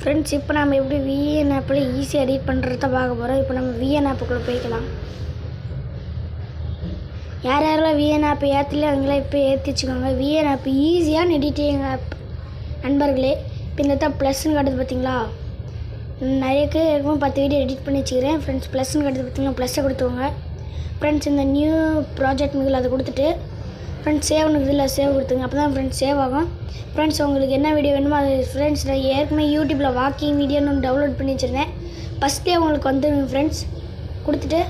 Friends இப்போ நம்ம எப்படி விஎன் ஆப்பில் ஈஸியாக எடிட் பண்ணுறத பார்க்க போகிறோம் இப்போ நம்ம விஎன் ஆப்புக்குள்ளே போய்க்கலாம். யார் யாரெல்லாம் விஎன் ஆப் ஏற்றலையோ அவங்களாம் இப்போ ஏற்றி வச்சுக்கோங்க. விஎன் ஆப் ஈஸியான எடிட்டிங் ஆப் நண்பர்களே இப்போ இந்த தான் ப்ளஸ்ன்னு காட்டுது பார்த்தீங்களா நிறையக்கு ஏற்கனவே பத்து வீடியோ எடிட் பண்ணி வச்சுக்கிறேன். ஃப்ரெண்ட்ஸ் ப்ளஸ்ன்னு கட்டுறது பார்த்திங்கன்னா ப்ளஸ்ஸை கொடுத்துருவோங்க ஃப்ரெண்ட்ஸ் இந்த நியூ ப்ராஜெக்ட் மிகில் அதை கொடுத்துட்டு ஃப்ரெண்ட்ஸ் சேவ்னு இதில் சேவ் கொடுத்துங்க அப்போ தான் ஃப்ரெண்ட்ஸ் சேவ் ஆகும். ஃப்ரெண்ட்ஸ் உங்களுக்கு என்ன வீடியோ வேணுமோ அது ஃப்ரெண்ட்ஸ் நான் ஏற்கனவே யூடியூப்பில் வாக்கிங் வீடியோன்னு டவுன்லோட் பண்ணி வச்சுருந்தேன். ஃபஸ்ட்டே உங்களுக்கு வந்துடுங்க ஃப்ரெண்ட்ஸ் கொடுத்துட்டு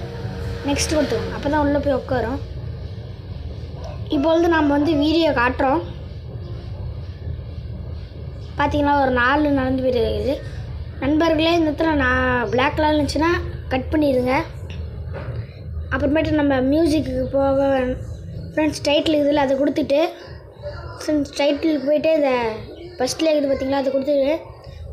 நெக்ஸ்ட் கொடுத்துருவோம் அப்போ தான் உள்ளே போய் உட்காரும். இப்பொழுது நம்ம வந்து வீடியோ காட்டுறோம். பார்த்திங்கன்னா ஒரு நாலு நடந்து போயிட்டு இருக்குது. நண்பர்களே இந்த இடத்துல நான் பிளாக் கலர் இருந்துச்சுன்னா கட் பண்ணிடுங்க. அப்புறமேட்டு நம்ம மியூசிக்கு போக ஃப்ரெண்ட்ஸ் டைட்டில் இதில் அதை கொடுத்துட்டு ஃப்ரெண்ட்ஸ் டைட்டிலுக்கு போயிட்டு இதை ஃபஸ்ட்டில் இருக்குது பார்த்தீங்களா அதை கொடுத்துட்டு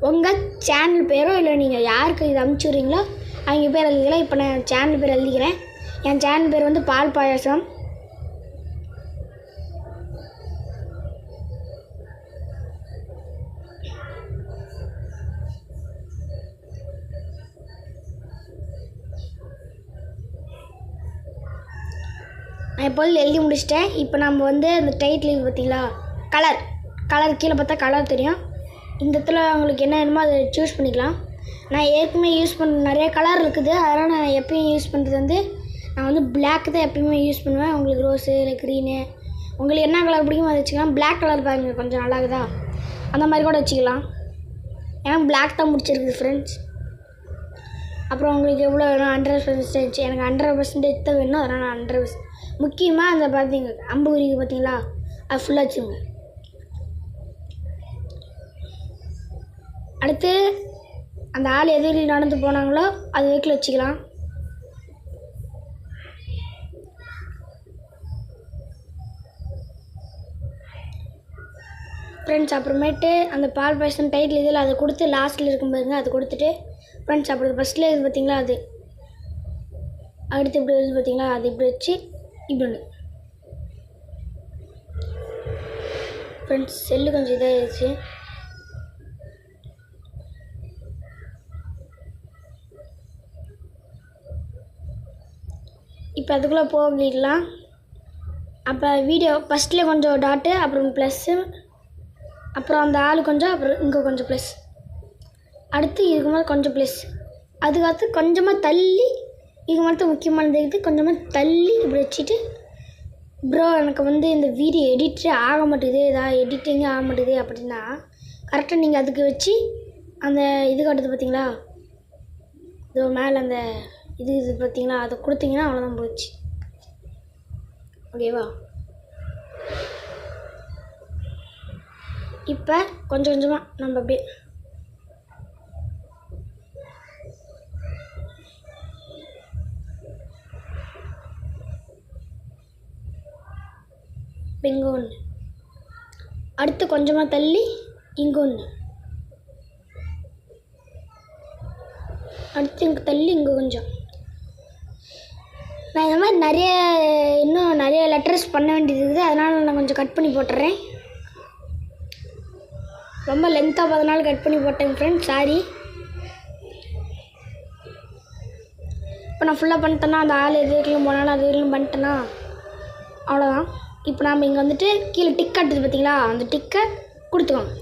உங்கள் சேனல் பேரோ இல்லை நீங்கள் யாருக்கு இது அனுப்பிச்சி விட்றீங்களோ அவங்க பேர் எழுதிக்கலாம் இப்போ நான் சேனல் பேர் எழுதிக்கிறேன். என் சேனல் பேர் வந்து பால் பாயாசம். நான் எழுதி முடிச்சிட்டேன். இப்போ நம்ம வந்து அந்த டைட்டில் பார்த்தீங்களா? கலர் கலர் கீழே பார்த்தா கலர் தெரியும். இந்த இடத்துல உங்களுக்கு என்ன வேணுமோ அதை சூஸ் பண்ணிக்கலாம். நான் ஏற்கனவே யூஸ் பண்ண நிறைய கலர் இருக்குது. அதனால் நான் எப்பயும் யூஸ் பண்ணுறது வந்து நான் வந்து பிளாக் தான் எப்பயுமே யூஸ் பண்ணுவேன். உங்களுக்கு ரோஸு இல்லை க்ரீனு உங்களுக்கு என்ன கலர் பிடிக்குமோ அதை வச்சுக்கலாம். பிளாக் கலர் பாருங்க கொஞ்சம் நல்லா இருக்குதா அந்த மாதிரி கூட வச்சுக்கலாம். ஏன்னா பிளாக் தான் முடிச்சிருக்கு ஃப்ரெண்ட்ஸ் அப்புறம் உங்களுக்கு எவ்வளோ வேணும்? ஹண்ட்ரட் பர்சன்டேஜ் எனக்கு ஹண்ட்ரட் பர்சன்டேஜ் தான் வேணும். அதனால் நான் ஹண்ட்ரட் பர்சன்ட் முக்கியமாக அந்த பார்த்தீங்க அம்பு குறிக்கு பார்த்தீங்களா அது ஃபுல்லாக வச்சுங்க. அடுத்து அந்த ஆள் எதிரில் நடந்து போனாங்களோ அது வரைக்கும் வச்சுக்கலாம். ஃப்ரெண்ட்ஸ் அப்புறமேட்டு அந்த பால் பாயசம் டைட்டில் இதில் அதை கொடுத்து லாஸ்ட்டில் இருக்கும் பாருங்க அதை கொடுத்துட்டு ஃப்ரெண்ட்ஸ் அப்புறம் ஃபஸ்ட்டில் இது பார்த்தீங்களா அது? அடுத்து இப்படி வருது பார்த்தீங்களா அது இப்படி வச்சு இப்படி ஒன்று ஃப்ரெண்ட்ஸ் செல்லு கொஞ்சம் இதாகிடுச்சு இப்போ அதுக்குள்ளே போகலாம் அப்போ வீடியோ ஃபஸ்ட்டில் கொஞ்சம் டாட்டு அப்புறம் ப்ளஸ்ஸு அப்புறம் அந்த ஆள் கொஞ்சம் அப்புறம் இங்கே கொஞ்சம் ப்ளஸ் அடுத்து இதுக்கு மேலே கொஞ்சம் ப்ளஸ் அதுக்கடுத்து கொஞ்சமாக தள்ளி இது மட்டும் முக்கியமானது இருக்குது. கொஞ்சமாக தள்ளி இப்படி வச்சுட்டு ப்ரோ எனக்கு வந்து இந்த வீடியோ எடிட்டே ஆக மாட்டேங்குது. ஏதாவது எடிட்டிங்கே ஆக மாட்டேங்குது அப்படின்னா கரெக்டாக நீங்கள் அதுக்கு வச்சு அந்த இது காட்டுது பார்த்தீங்களா? இதோ மேலே அந்த இது இது பார்த்தீங்களா? அதை கொடுத்தீங்கன்னா அவ்வளோதான் போச்சு. ஓகேவா? இப்போ கொஞ்சம் கொஞ்சமாக நம்ம அப்படியே இங்கே ஒன்று அடுத்து கொஞ்சமாக தள்ளி இங்கே ஒன்று அடுத்து இங்கே தள்ளி இங்கே கொஞ்சம். நான் இந்த மாதிரி நிறைய இன்னும் நிறைய லெட்டர்ஸ் பண்ண வேண்டியது இருக்குது. அதனால் நான் கொஞ்சம் கட் பண்ணி போட்டுறேன். ரொம்ப லென்த்தாக பார்த்தனால கட் பண்ணி போட்டேன் ஃப்ரெண்ட் சாரி இப்போ நான் ஃபுல்லாக பண்ணிட்டேன்னா அந்த ஆள் எது வரைக்கும் போனாலும் அது வரைக்கும் பண்ணிட்டேன்னா அவ்வளோதான் இப்போ நாம் இங்கே வந்துட்டு கீழே டிக் கட்டுது பார்த்தீங்களா? அந்த டிக்கை கொடுத்துக்கோங்க.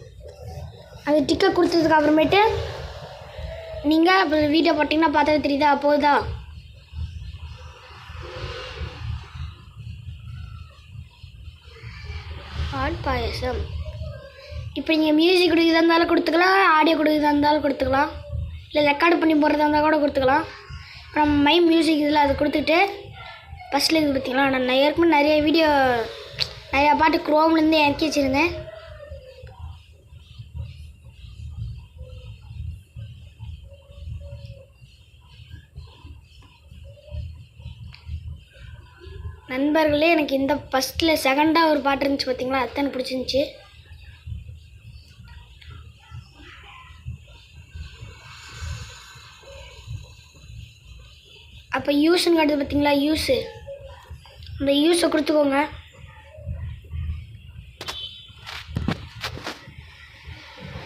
அந்த டிக்கை கொடுத்ததுக்கு அப்புறமேட்டு நீங்கள் இப்போ வீடியோ போட்டிங்கன்னா பார்த்தா தெரியுதா? போகுதா? பால் பாயசம். இப்போ நீங்கள் மியூசிக் கொடுக்குறதா இருந்தாலும் கொடுத்துக்கலாம் ஆடியோ கொடுக்குறதா இருந்தாலும் கொடுத்துக்கலாம். இல்லை ரெக்கார்டு பண்ணி போடுறதா இருந்தால் கூட கொடுத்துக்கலாம். அப்புறம் மை மியூசிக் இதில் அதை கொடுத்துட்டு ஃபஸ்ட்டில் இது பார்த்தீங்களா நான் ஏற்கனவே நிறைய வீடியோ நிறையா பாட்டு க்ரோம்லேருந்து இறக்கி வச்சுருந்தேன். நண்பர்களே எனக்கு இந்த ஃபஸ்ட்டில் செகண்டாக ஒரு பாட்டு இருந்துச்சு பார்த்தீங்களா அத்தனை பிடிச்சிருந்துச்சி. அப்போ யூஸ்ன்னு காட்டுது பார்த்தீங்களா யூஸு அந்த யூஸை கொடுத்துக்கோங்க.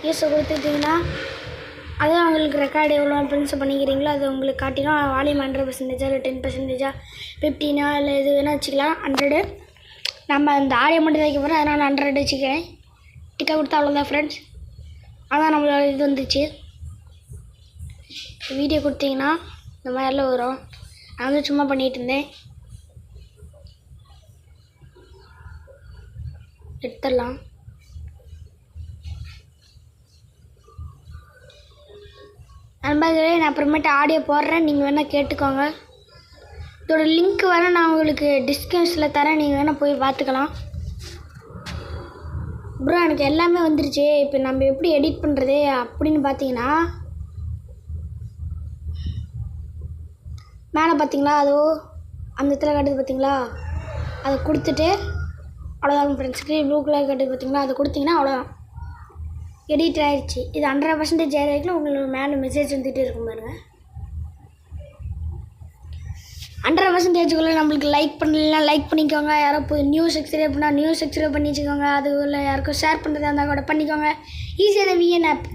யூஸை கொடுத்துட்டிங்கன்னா அது அவங்களுக்கு ரெக்கார்டு எவ்வளோ பிரின்ஸ் பண்ணிக்கிறீங்களோ அது உங்களுக்கு காட்டினா வால்யூம் ஹண்ட்ரட் பர்சன்டேஜா இல்லை டென் பர்சன்டேஜா ஃபிஃப்டினா இல்லை எது வேணால் வச்சுக்கலாம். ஹண்ட்ரடு நம்ம அந்த ஆடியோ மட்டும் வைக்க போகிறோம் அதனால் நான் ஹண்ட்ரட் வச்சுக்கிறேன். டிக்கா கொடுத்தா அவ்வளோதான் ஃப்ரெண்ட்ஸ் அதான் நம்மளோட இது வந்துச்சு. வீடியோ கொடுத்தீங்கன்னா இந்த மாதிரிலாம் வரும். நான் வந்து சும்மா பண்ணிகிட்டு இருந்தேன். எடுத்துடலாம் நண்பர்களே நான் அப்புறமேட்டு ஆடியோ போடுறேன். நீங்கள் வேணால் கேட்டுக்கோங்க. இதோட லிங்க் வேணால் நான் உங்களுக்கு டிஸ்கிரிப்ஷனில் தரேன். நீங்கள் வேணால் போய் பார்த்துக்கலாம். ப்ரோ எனக்கு எல்லாமே வந்துருச்சு. இப்போ நம்ம எப்படி எடிட் பண்ணுறது அப்படின்னு பார்த்தீங்கன்னா மேலே பார்த்தீங்களா? அதோ அந்த இடத்துல காட்டுது பார்த்தீங்களா? அதை கொடுத்துட்டு அவ்வளோதான் ஃப்ரெண்ட்ஸ் ப்ளூ கலர் கட்டு பார்த்திங்கன்னா அதை கொடுத்தீங்கன்னா அவ்வளோதான் எடிட் ஆகிடுச்சி இது ஹண்ட்ரட் பர்சன்டேஜ் ஆகிருக்குல உங்களுக்கு மேலே மெசேஜ் வந்துட்டு இருக்கும் பாருங்க. ஹண்ட்ரட் பர்சன்டேஜுக்குள்ளே நம்மளுக்கு லைக் பண்ணலாம் லைக் பண்ணிக்கோங்க. யாரோ இப்போ நியூஸ் எக்ஸ்ரே பண்ணால் நியூஸ் எக்ஸ்ரே பண்ணி வச்சுக்கோங்க. அது இல்லை யாருக்கும் ஷேர் பண்ணுறதா இருந்தால் கூட பண்ணிக்கோங்க. ஈஸியான விஎன் ஆப்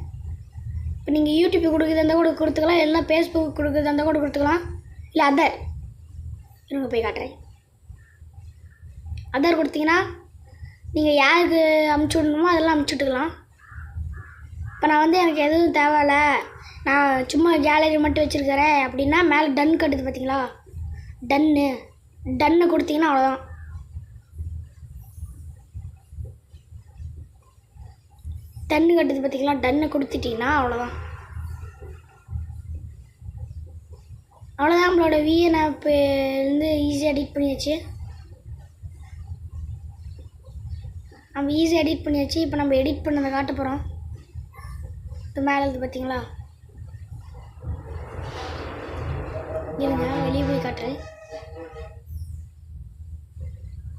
இப்போ நீங்கள் யூடியூப் கொடுக்குறதா இருந்தால் கூட கொடுத்துக்கலாம். இல்லைனா ஃபேஸ்புக் கொடுக்குறதா இருந்தால் கூட கொடுத்துக்கலாம். இல்லை அதர் இருங்க போய் காட்டுறேன். அதர் கொடுத்தீங்கன்னா நீங்கள் யாருக்கு அமுச்சு விடணுமோ அதெல்லாம் அமுச்சு விட்டுக்கலாம். இப்போ நான் வந்து எனக்கு எதுவும் தேவையில்ல. நான் சும்மா கேலரி மட்டும் வச்சுருக்கிறேன். அப்படின்னா மேலே டன் கட்டுது பார்த்தீங்களா டன்னு டன்னு கொடுத்தீங்கன்னா அவ்வளோதான் டன்னு கட்டுது பார்த்தீங்களா டன்னு கொடுத்துட்டிங்கன்னா அவ்வளோதான் அவ்வளோதான் நம்மளோட விஎன் ஆப்பு வந்து ஈஸியாக எடிட் பண்ணியாச்சு. நம்ம ஈஸியாக எடிட் பண்ணியாச்சு இப்போ நம்ம எடிட் பண்ணதை காட்ட போகிறோம் இது மேலே இருந்து பார்த்தீங்களா இருங்க வெளியே போய் காட்டுறேன்.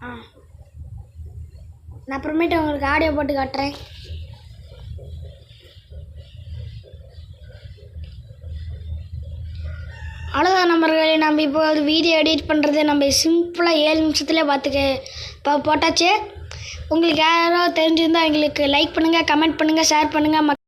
ஆ. நான் அப்புறமேட்டு உங்களுக்கு ஆடியோ போட்டு காட்டுறேன். அவ்வளோதான் நம்பர்களே நம்ம இப்போ ஒரு வீடியோ எடிட் பண்ணுறது நம்ம சிம்பிளாக ஏழு நிமிஷத்துலேயே பார்த்துக்க இப்போ போட்டாச்சு. உங்களுக்கு யாரோ தெரிஞ்சிருந்தால் எங்களுக்கு லைக் பண்ணுங்கள் கமெண்ட் பண்ணுங்கள் ஷேர் பண்ணுங்கள்